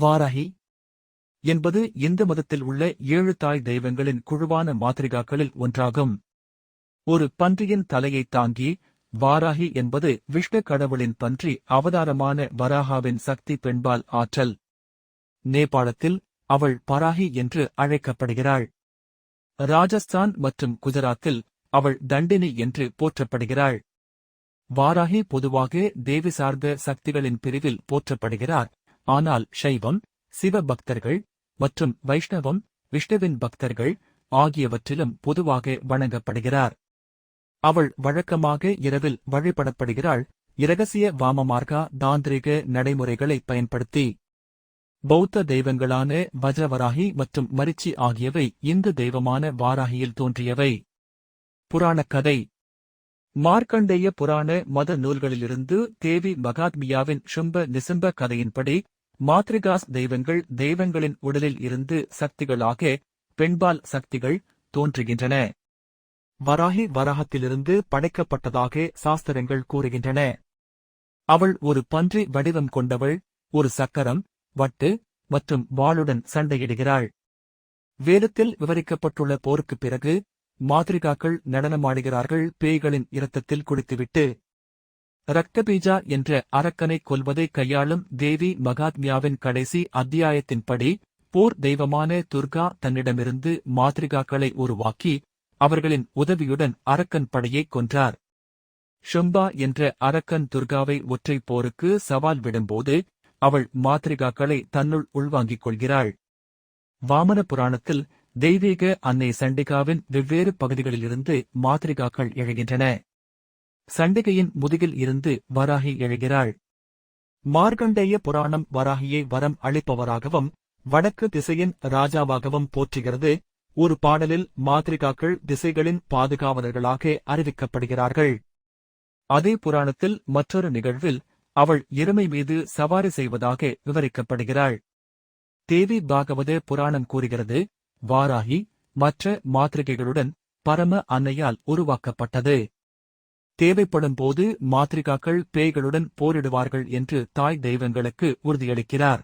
வாராகி. என்பது இந்து மதத்தில் உள்ள ஏழு தாய் தெய்வங்களின் குழுவான மாத்திரிகாக்களில் ஒன்றாகும். ஒரு பன்றியின் தலையை தாங்கி வாராகி என்பது விஷ்ணு கடவுளின் பன்றி அவதாரமான வராகாவின் சக்தி பெண்பால் ஆற்றல். நேபாளத்தில் அவள் பராகி என்று அழைக்கப்படுகிறாள். ராஜஸ்தான் மற்றும் குஜராத்தில் அவள் தண்டினி என்று போற்றப்படுகிறாள். வாராகி பொதுவாக தேவி சார்ந்த சக்திகளின் பிரிவில் போற்றப்படுகிறார். ஆனால் சைவம் சிவ பக்தர்கள் மற்றும் வைஷ்ணவம் விஷ்ணுவின் பக்தர்கள் ஆகியவற்றிலும் பொதுவாக வணங்கப்படுகிறார். அவள் வழக்கமாக இரவில் வழிபடப்படுகிறாள். இரகசிய வாமமார்கா தாந்திரிக நடைமுறைகளை பயன்படுத்தி பௌத்த தெய்வங்களான வஜ்ரவராகி மற்றும் மரிச்சி ஆகியவை இந்து தெய்வமான வாராகியில் தோன்றியவை. புராணக் கதை மார்க்கண்டேய புராண மத நூல்களிலிருந்து தேவி மகாத்மியாவின் சும்ப நிசும்ப கதையின்படி மாத்ரிகாஸ் தெய்வங்கள் தெய்வங்களின் உடலில் இருந்து சக்திகளாக பெண்பால் சக்திகள் தோன்றுகின்றன. வராகி வராகத்திலிருந்து படைக்கப்பட்டதாக சாஸ்திரங்கள் கூறுகின்றன. அவள் ஒரு பன்றி வடிவம் கொண்டவள் ஒரு சக்கரம் வட்டு மற்றும் வாளுடன் சண்டையிடுகிறாள். வேதத்தில் விவரிக்கப்பட்டுள்ள போருக்குப் பிறகு மாதிரிகாக்கள் நடனமாடுகிறார்கள் பேய்களின் இரத்தத்தில் குடித்துவிட்டு ரக்தபீஜா என்ற அரக்கனை கொல்வதை கையாளும் தேவி மகாத்மியாவின் கடைசி அத்தியாயத்தின்படி போர் தெய்வமான துர்கா தன்னிடமிருந்து மாதிரிகாக்களை உருவாக்கி அவர்களின் உதவியுடன் அரக்கன் படையை கொன்றார். ஷும்பா என்ற அரக்கன் துர்காவை ஒற்றை போருக்கு சவால் விடும்போது அவள் மாதிரிகாக்களை தன்னுள் உள்வாங்கிக் கொள்கிறாள். வாமன புராணத்தில் தெய்வீக அன்னை சண்டிகாவின் வெவ்வேறு பகுதிகளிலிருந்து மாத்திரிகாக்கள் எழுகின்றன. சண்டிகையின் முதுகில் இருந்து வராகி எழுகிறாள். மார்க்கண்டேய புராணம் வராகியை வரம் அளிப்பவராகவும் வடக்கு திசையின் ராஜாவாகவும் போற்றுகிறது. ஒரு பாடலில் மாத்திரிகாக்கள் திசைகளின் பாதுகாவலர்களாக அறிவிக்கப்படுகிறார்கள். அதே புராணத்தில் மற்றொரு நிகழ்வில் அவள் எருமை மீது சவாரி செய்வதாக விவரிக்கப்படுகிறாள். தேவி பாகவத புராணம் கூறுகிறது வாராகி மற்ற மாத்திரிகைகளுடன் பரம அன்னையால் உருவாக்கப்பட்டது. தேவைப்படும் போது மாத்திரிகாக்கள் பேய்களுடன் போரிடுவார்கள் என்று தாய் தெய்வங்களுக்கு உறுதியளிக்கிறார்.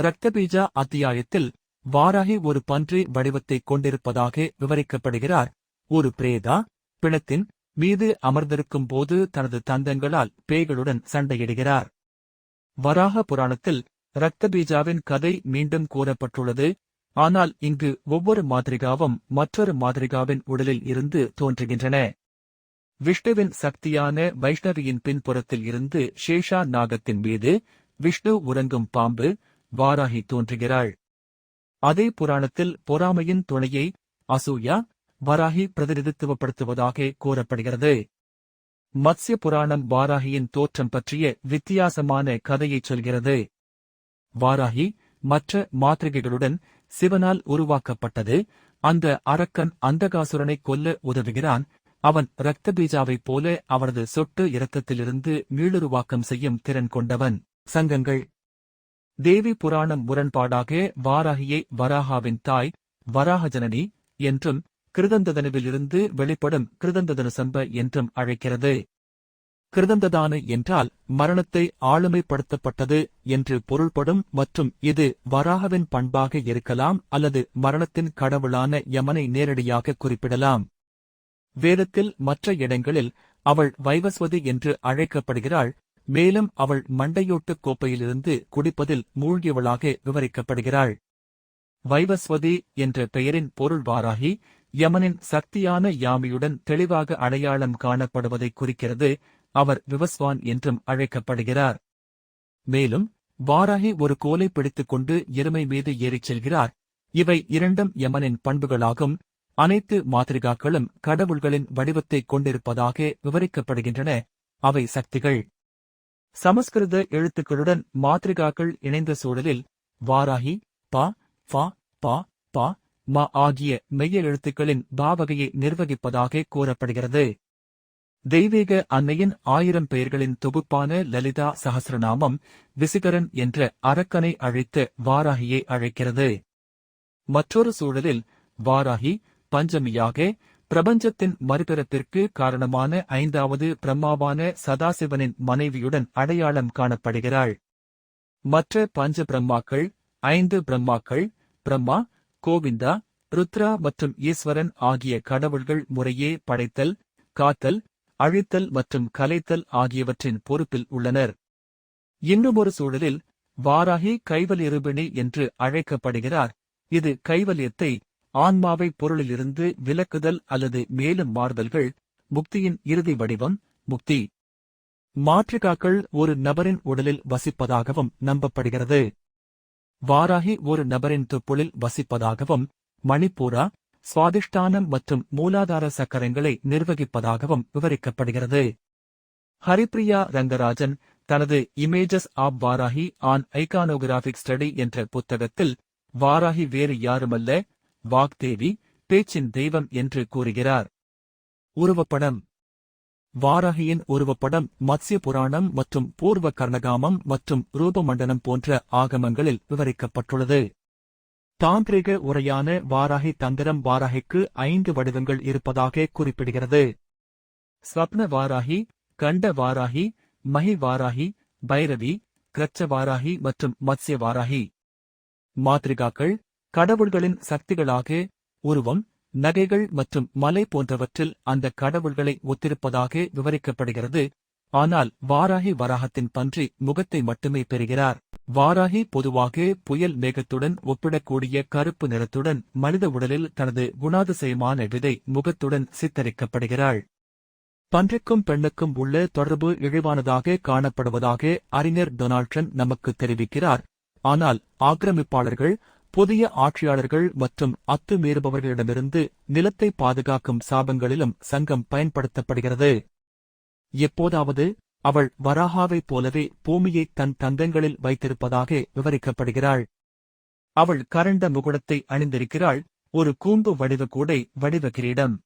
ரக்தபீஜா அத்தியாயத்தில் வாராகி ஒரு பன்றி வடிவத்தைக் கொண்டிருப்பதாக விவரிக்கப்படுகிறார். ஒரு பிரேதா பிணத்தின் மீது அமர்ந்திருக்கும் போது தனது தந்தங்களால் பேய்களுடன் சண்டையிடுகிறார். வராக புராணத்தில் ரக்தபீஜாவின் கதை மீண்டும் கூறப்பட்டுள்ளது. ஆனால் இங்கு ஒவ்வொரு மாதிரிகாவும் மற்றொரு மாதிரிகாவின் உடலில் இருந்து தோன்றுகின்றன. விஷ்ணுவின் சக்தியான வைஷ்ணவியின் பின்புறத்தில் இருந்து ஷேஷா நாகத்தின் மீது விஷ்ணு உறங்கும் பாம்பு வாராகி தோன்றுகிறாள். அதே புராணத்தில் பொறாமையின் துணையை அசூயா வராகி பிரதிநிதித்துவப்படுத்துவதாக கூறப்படுகிறது. மத்ய புராணம் வாராகியின் தோற்றம் பற்றிய வித்தியாசமான கதையைச் சொல்கிறது. வாராகி மற்ற மாத்திரிகைகளுடன் சிவனால் உருவாக்கப்பட்டது. அந்த அரக்கன் அந்தகாசுரனை கொல்ல உதவுகிறான். அவன் இரத்தபீஜாவைப் போல அவரது சொட்டு இரத்தத்திலிருந்து மீளுருவாக்கம் செய்யும் திறன் கொண்டவன். சங்கங்கள். தேவி புராணம் முரண்பாடாக வாராகியை வராகாவின் தாய் வராகஜனனி என்றும் கிருதந்ததனுவிலிருந்து வெளிப்படும் கிருதந்ததனு சம்ப என்றும் அழைக்கிறது. கிருதந்ததானு என்றால் மரணத்தை ஆளுமைப்படுத்தப்பட்டது என்று பொருள்படும் மற்றும் இது வராகவின் பண்பாக இருக்கலாம் அல்லது மரணத்தின் கடவுளான யமனை நேரடியாக குறிப்பிடலாம். வேதத்தில் மற்ற இடங்களில் அவள் வைவஸ்வதி என்று அழைக்கப்படுகிறாள் மேலும் அவள் மண்டையோட்டுக் கோப்பையிலிருந்து குடிப்பதில் மூழ்கியவளாக விவரிக்கப்படுகிறாள். வைவஸ்வதி என்ற பெயரின் பொருள் வாராகி யமனின் சக்தியான யாமியுடன் தெளிவாக அடையாளம் காணப்படுவதை குறிக்கிறது அவர் விவஸ்வான் என்றும் அழைக்கப்படுகிறார். மேலும் வாராகி ஒரு கோலை பிடித்துக் கொண்டு எருமை மீது ஏறிச் செல்கிறார். இவை இரண்டும் யமனின் பண்புகளாகும். அனைத்து மாதிரிகாக்களும் கடவுள்களின் வடிவத்தைக் கொண்டிருப்பதாக விவரிக்கப்படுகின்றன. அவை சக்திகள். சமஸ்கிருத எழுத்துக்களுடன் மாதிரிகாக்கள் இணைந்த சூழலில் வாராகி பா பா பா பா ம ஆகிய மெய்ய எழுத்துக்களின் பாவகையை நிர்வகிப்பதாக கூறப்படுகிறது. தெய்வீக அன்னையின் ஆயிரம் பெயர்களின் தொகுப்பான லலிதா சகசிரநாமம் விசிகரன் என்ற அரக்கனை அழைத்து வாராகியை அழைக்கிறது. மற்றொரு சூழலில் வாராகி பஞ்சமியாக பிரபஞ்சத்தின் மறுபிறப்பிற்கு காரணமான ஐந்தாவது பிரம்மாவான சதாசிவனின் மனைவியுடன் அடையாளம் காணப்படுகிறாள். மற்ற பஞ்ச பிரம்மாக்கள் ஐந்து பிரம்மாக்கள் பிரம்மா கோவிந்தா ருத்ரா மற்றும் ஈஸ்வரன் ஆகிய கடவுள்கள் முறையே படைத்தல் காத்தல் அழித்தல் மற்றும் கலைத்தல் ஆகியவற்றின் பொறுப்பில் உள்ளனர். இன்னுமொரு சூழலில் வாராகி கைவலிருபிணி என்று அழைக்கப்படுகிறார். இது கைவல்யத்தை ஆன்மாவை பொருளிலிருந்து விலக்குதல் அல்லது மேலும் மாறுதல்கள் முக்தியின் இறுதி வடிவம் முக்தி. மாற்றிகாக்கள் ஒரு நபரின் உடலில் வசிப்பதாகவும் நம்பப்படுகிறது. வாராகி ஒரு நபரின் தொப்புளில் வசிப்பதாகவும் மணிப்பூரா சுவாதிஷ்டானம் மற்றும் மூலாதார சக்கரங்களை நிர்வகிப்பதாகவும் விவரிக்கப்படுகிறது. ஹரிப்ரியா ரங்கராஜன் தனது images of Varahi an iconographic study என்ற புத்தகத்தில் வாராகி வேறு யாருமல்ல? வாக்தேவி பேச்சின் தெய்வம் என்று கூறுகிறார். உருவப்படம். வாராகியின் உருவப்படம் மத்ய புராணம் மற்றும் பூர்வ கர்ணகாமம் மற்றும் ரூபமண்டலம் போன்ற ஆகமங்களில் விவரிக்கப்பட்டுள்ளது. தாந்திரிக உரையான வாராகி தந்திரம் வாராகிக்கு ஐந்து வடிவங்கள் இருப்பதாக குறிப்பிடுகிறது. ஸ்வப்ன வாராகி கண்ட வாராகி மஹி வாராகி பைரவி கிரச்ச வாராகி மற்றும் மத்ய வாராகி. மாத்ரிகாக்கள் கடவுள்களின் சக்திகளாக உருவம் நகைகள் மற்றும் மலை போன்றவற்றில் அந்த கடவுள்களை ஒத்திருப்பதாக விவரிக்கப்படுகிறது. ஆனால் வாராகி வராகத்தின் பன்றி முகத்தை மட்டுமே பெறுகிறார். வாராகி பொதுவாக புயல் மேகத்துடன் ஒப்பிடக்கூடிய கருப்பு நிறத்துடன் மனித உடலில் தனது குணாதிசயமான விதை முகத்துடன் சித்தரிக்கப்படுகிறாள். பன்றிக்கும் பெண்ணுக்கும் உள்ள தொடர்பு இழிவானதாக காணப்படுவதாக அறிஞர் டொனால்ட்ரன் நமக்கு தெரிவிக்கிறார். ஆனால் ஆக்கிரமிப்பாளர்கள் புதிய ஆட்சியாளர்கள் மற்றும் அத்துமீறுபவர்களிடமிருந்து நிலத்தை பாதுகாக்கும் சாபங்களிலும் சங்கம் பயன்படுத்தப்படுகிறது. எப்போதாவது அவள் வராஹாவைப் போலவே பூமியை தன் தந்தங்களில் வைத்திருப்பதாக விவரிக்கப்படுகிறாள். அவள் கரண்ட முகுடத்தை அணிந்திருக்கிறாள். ஒரு கூம்பு வடிவ கூடை வடிவ கிரீடம்.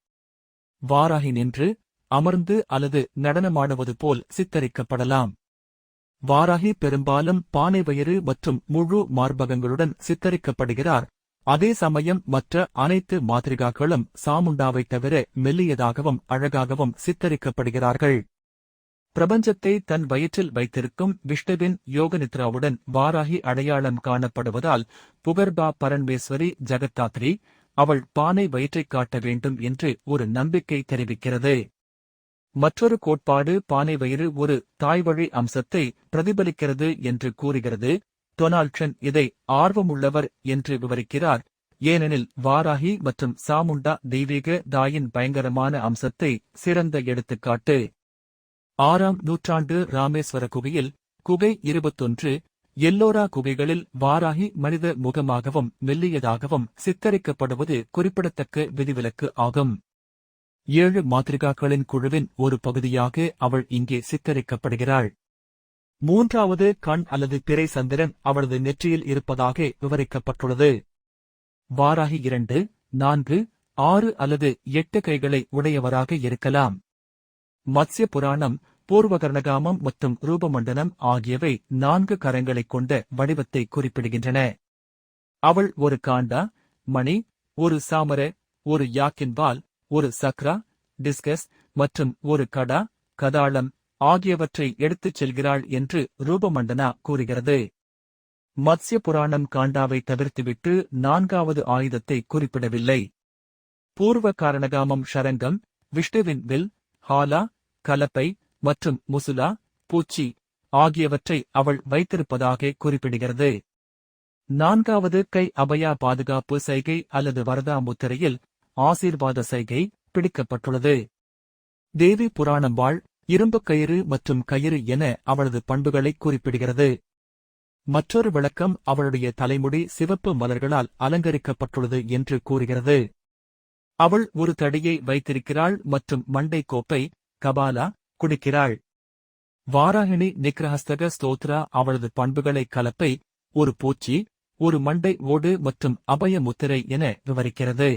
வாராகி நின்று அமர்ந்து அல்லது நடனமாடுவது போல் சித்தரிக்கப்படலாம். வாராகி பெரும்பாலும் பானை வயிறு மற்றும் முழு மார்பகங்களுடன் சித்தரிக்கப்படுகிறார். அதே சமயம் மற்ற அனைத்து மாதிரிகாக்களும் சாமுண்டாவைத் தவிர மெல்லியதாகவும் அழகாகவும் சித்தரிக்கப்படுகிறார்கள். பிரபஞ்சத்தை தன் வயிற்றில் வைத்திருக்கும் விஷ்ணுவின் யோகநித்ராவுடன் வாராகி அடையாளம் காணப்படுவதால் புகர்பா பரன்மேஸ்வரி ஜெகத்தாத்ரி அவள் பானை வயிற்றைக் காட்ட வேண்டும் என்று ஒரு நம்பிக்கை தெரிவிக்கிறது. மற்றொரு கோட்பாடு பானை வயிறு ஒரு தாய்வழி அம்சத்தை பிரதிபலிக்கிறது என்று கூறுகிறது. டொனால்ட்சன் இதை ஆர்வமுள்ளவர் என்று விவரிக்கிறார். ஏனெனில் வாராகி மற்றும் சாமுண்டா தெய்வீக தாயின் பயங்கரமான அம்சத்தை சிறந்த எடுத்துக்காட்டு. ஆறாம் நூற்றாண்டு ராமேஸ்வர குகையில் குகை இருபத்தொன்று எல்லோரா குகைகளில் வாராகி மனித முகமாகவும் மெல்லியதாகவும் சித்தரிக்கப்படுவது குறிப்பிடத்தக்க விதிவிலக்கு ஆகும். ஏழு மாத்திரிகாக்களின் குழுவின் ஒரு பகுதியாக அவள் இங்கே சித்தரிக்கப்படுகிறாள். மூன்றாவது கண் அல்லது பிறை சந்திரன் அவளது நெற்றியில் இருப்பதாக விவரிக்கப்பட்டுள்ளது. வாராகி இரண்டு நான்கு ஆறு அல்லது எட்டு கைகளை உடையவராக இருக்கலாம். மத்ஸ்ய புராணம் பூர்வகர்ணகாமம் மற்றும் ரூபமண்டலம் ஆகியவை நான்கு கரங்களைக் கொண்ட வடிவத்தை குறிப்பிடுகின்றன. அவள் ஒரு காண்டா மணி ஒரு சாமர ஒரு யாக்கின்பால் ஒரு சக்ரா டிஸ்கஸ் மற்றும் ஒரு கடா கதாளம் ஆகியவற்றை எடுத்துச் செல்கிறாள் என்று ரூபமண்டனா கூறுகிறது. மத்ஸ்ய புராணம் காண்டாவை தவிர்த்துவிட்டு நான்காவது ஆயுதத்தை குறிப்பிடவில்லை. பூர்வ காரணகாமம் ஷரங்கம் விஷ்ணுவின் வில் ஹாலா கலப்பை மற்றும் முசுலா பூச்சி ஆகியவற்றை அவள் வைத்திருப்பதாக குறிப்பிடுகிறது. நான்காவது கை அபயா பாதுகாப்பு சைகை அல்லது வரதா முத்திரையில் ஆசீர்வாத சைகை பிடிக்கப்பட்டுள்ளது. தேவி புராணம் வாழ் இரும்புக் கயிறு மற்றும் கயிறு என அவளது பண்புகளை குறிப்பிடுகிறது. மற்றொரு விளக்கம் அவளுடைய தலைமுடி சிவப்பு மலர்களால் அலங்கரிக்கப்பட்டுள்ளது என்று கூறுகிறது. அவள் ஒரு தடியை வைத்திருக்கிறாள் மற்றும் மண்டை கோப்பை கபாலா குடிக்கிறாள். வாராகிணி நிக்ரஹஸ்தக ஸ்தோத்ரா அவளது பண்புகளை கலப்பை ஒரு பூச்சி ஒரு மண்டை ஓடு மற்றும் அபய முத்திரை என விவரிக்கிறது.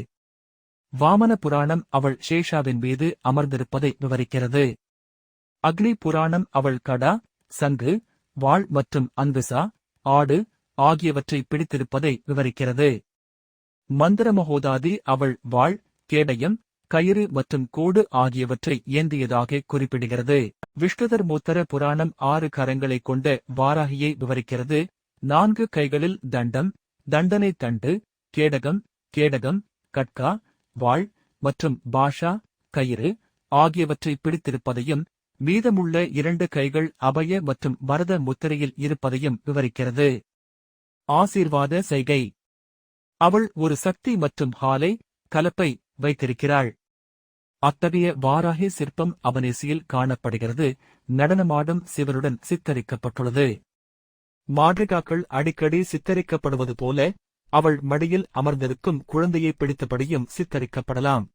வாமன புராணம் அவள் ஷேஷாவின் மீது அமர்ந்திருப்பதை விவரிக்கிறது. அக்னி புராணம் அவள் கடா சங்கு வாள் மற்றும் அன்புசா ஆடு ஆகியவற்றை பிடித்திருப்பதை விவரிக்கிறது. மந்திர மகோதாதி அவள் வாள் கேடயம் கயிறு மற்றும் கோடு ஆகியவற்றை ஏந்தியதாக குறிப்பிடுகிறது. விஷ்ணுதர் மூத்தர புராணம் ஆறு கரங்களைக் கொண்ட வாராகியை விவரிக்கிறது. நான்கு கைகளில் தண்டம் தண்டனை தண்டு கேடகம் கேடகம் கட்கா வாள் மற்றும் பாஷா கயிறு ஆகியவற்றை பிடித்திருப்பதையும் மீதமுள்ள இரண்டு கைகள் அபய மற்றும் வரத முத்திரையில் இருப்பதையும் விவரிக்கிறது. ஆசீர்வாத செய்கை. அவள் ஒரு சக்தி மற்றும் ஹாலை கலப்பை வைத்திருக்கிறாள். அத்தகைய வாராகி சிற்பம் அவனேசியில் காணப்படுகிறது. நடனமாடும் சிவனுடன் சித்தரிக்கப்பட்டுள்ளது. மாட்ரிகாக்கள் அடிக்கடி சித்தரிக்கப்படுவது போல அவள் மடியில் அமர்ந்திருக்கும் குழந்தையை பிடித்தபடியும் சித்தரிக்கப்படலாம்.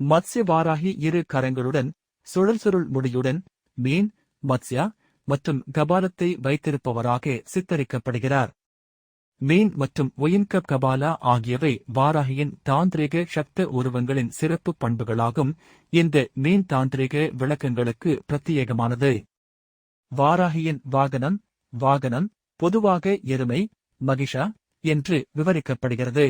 மத்ஸ்ய வாராகி இரு கரங்களுடன் சுழல் சுருள் முடியுடன் மீன் மத்ஸ்யா மற்றும் கபாலத்தை வைத்திருப்பவராக சித்தரிக்கப்படுகிறார். மீன் மற்றும் ஒயின்க கபாலா ஆகியவை வாராகியின் தாந்திரிக சக்த உருவங்களின் சிறப்பு பண்புகளாகும். இந்த மீன் தாந்திரிக விளக்கங்களுக்கு பிரத்யேகமானது. வாராகியின் வாகனம் வாகனம் பொதுவாக எருமை மகிஷா என்று விவரிக்கப்படுகிறது.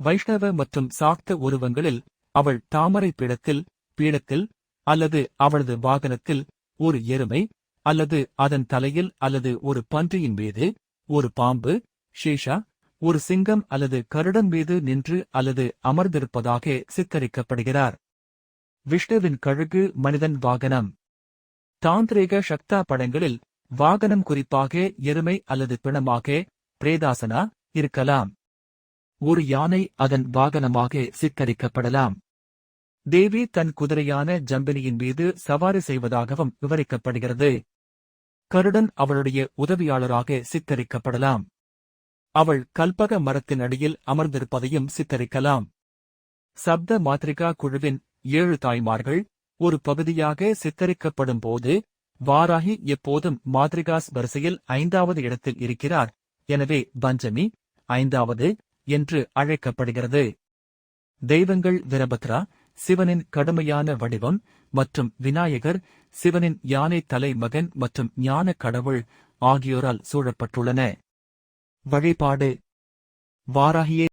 வைஷ்ணவ மற்றும் சாக்த உருவங்களில் அவள் தாமரை பீடத்தில் பீடத்தில் அல்லது அவளது வாகனத்தில் ஒரு எருமை அல்லது அதன் தலையில் அல்லது ஒரு பன்றியின் மீது ஒரு பாம்பு ஷீஷா ஒரு சிங்கம் அல்லது கருடன் மீது நின்று அல்லது அமர்ந்திருப்பதாக சித்தரிக்கப்படுகிறார். விஷ்ணுவின் கழுகு மனிதன் வாகனம். தாந்திரீக சக்தா படங்களில் வாகனம் குறிப்பாக எருமை அல்லது பிணமாக பிரேதாசனா இருக்கலாம். ஒரு யானை அதன் வாகனமாக சித்தரிக்கப்படலாம். தேவி தன் குதிரையான ஜம்பினியின் மீது சவாரி செய்வதாகவும் விவரிக்கப்படுகிறது. கருடன் அவளுடைய உதவியாளராக சித்தரிக்கப்படலாம். அவள் கல்பக மரத்தின் அடியில் அமர்ந்திருப்பதையும் சித்தரிக்கலாம். சப்த மாத்ரிகா குழுவின் ஏழு தாய்மார்கள் ஒரு பகுதியாக சித்தரிக்கப்படும் போது வாராகி எப்போதும் மாத்ரிகாஸ் வரிசையில் ஐந்தாவது இடத்தில் இருக்கிறார். எனவே பஞ்சமி ஐந்தாவது என்று அழைக்கப்படுகிறது. தெய்வங்கள் விரபத்ரா சிவனின் கடுமையான வடிவம் மற்றும் விநாயகர் சிவனின் யானை தலை மகன் மற்றும் ஞான கடவுள் ஆகியோரால் சூழப்பட்டுள்ளன. வழிபாடு வாராகியே